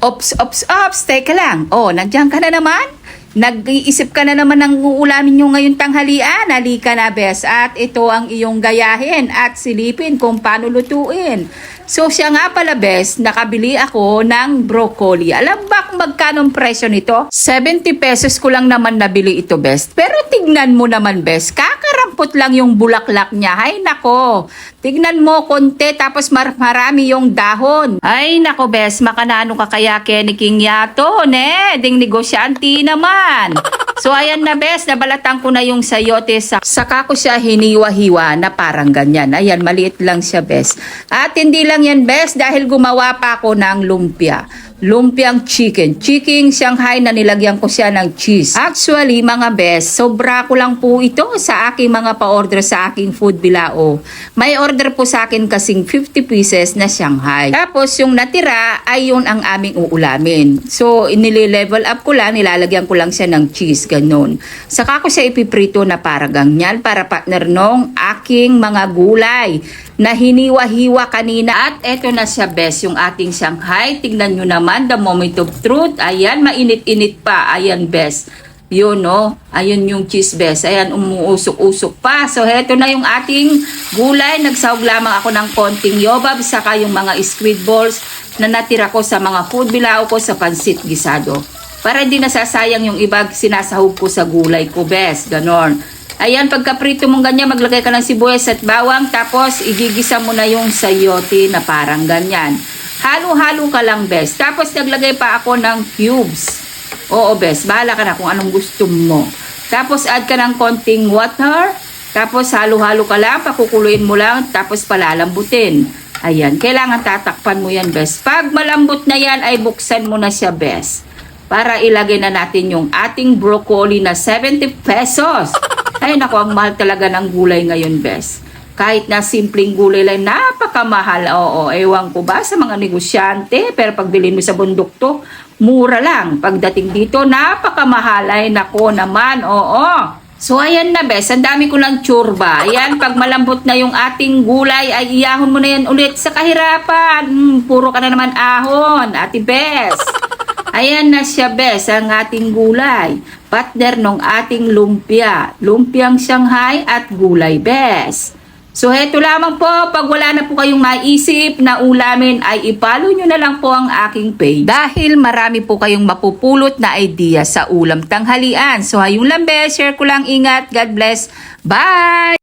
Ops, ops, ops, teka lang. Oh, nandiyan ka na naman? Nag-iisip ka na naman ng uulamin nyo ngayon tanghalian. Halika na, bes. At ito ang iyong gayahin at silipin kung paano lutuin. So, siya nga pala, bes, nakabili ako ng broccoli. Alam ba kung magkano ang presyo nito? 70 pesos ko lang naman nabili ito, bes. Pero tignan mo naman, bes. Kakarampot lang yung bulaklak niya. Hay, nako. Tignan mo, konti, tapos mar- marami yung dahon. Ay, nako, bes. Makanano ka kaya keniking yato, ne? Ding negosyante naman. So, ayan na, bes. Nabalatan ko na yung sayote. Sa saka ko siya hiniwa-hiwa na parang ganyan. Ayan, maliit lang siya, bes. At hindi lang yan, bes, dahil gumawa pa ako ng lumpia. Lumpiang chicken. Chicken Shanghai na nilagyan ko siya ng cheese. Actually, mga bes, sobra ko lang po ito sa aking mga pa-order sa aking food bilao. May order po sa akin kasing 50 pieces na Shanghai. Tapos, yung natira ay yun ang aming uulamin. So, inile-level up ko lang, nilalagyan ko lang siya ng cheese, ganun. Saka ko siya ipiprito na para ganyan, para partner nung aking mga gulay na hiniwa-hiwa kanina. At eto na siya, bes, yung ating Shanghai. Tingnan nyo naman, the moment of truth. Ayan, mainit-init pa. Ayan, bes. Yun, no? Ayun yung cheese, bes. Ayan, umuusok-usok pa. So, heto na yung ating gulay. Nagsahog lamang ako ng konting yobab, saka yung mga squid balls na natira ko sa mga food bilao ko sa pansit gisado. Para hindi nasasayang yung iba sinasahog ko sa gulay ko, bes. Ganon. Ayan, pagka prito mong ganyan, maglagay ka ng sibuyas at bawang, tapos igigisa mo na yung sayote na parang ganyan. Halo-halo ka lang, bes. Tapos naglagay pa ako ng cubes. Oo, bes. Bahala ka na kung anong gusto mo. Tapos add ka ng konting water. Tapos halo-halo ka lang, pakukuluin mo lang, tapos palalambutin. Ayan, kailangan tatakpan mo yan, bes. Pag malambot na yan, ay buksan mo na siya, bes. Para ilagay na natin yung ating broccoli na 70 pesos. Ay nako, ang mahal talaga ng gulay ngayon, bes. Kahit na simpleng gulay lang, napakamahal. Oo, ewan ko ba sa mga negosyante. Pero pag bilhin mo sa bundok to, mura lang. Pagdating dito, napakamahal. Ay nako naman, oo. So ayan na bes, ang dami ko lang tsurba. Ayan, pag malambot na yung ating gulay, ay iyahon mo na yan ulit sa kahirapan. Hmm, puro ka na naman ahon, ati bes. Ayan na siya, bes, ang ating gulay. Partner nung ating lumpia. Lumpiang Shanghai at gulay, bes. So, heto lamang po. Pag wala na po kayong maisip na ulamin, ay ipalo nyo na lang po ang aking page. Dahil marami po kayong mapupulot na idea sa ulam tanghalian. So, hayong lang, bes. Share ko lang. Ingat. God bless. Bye!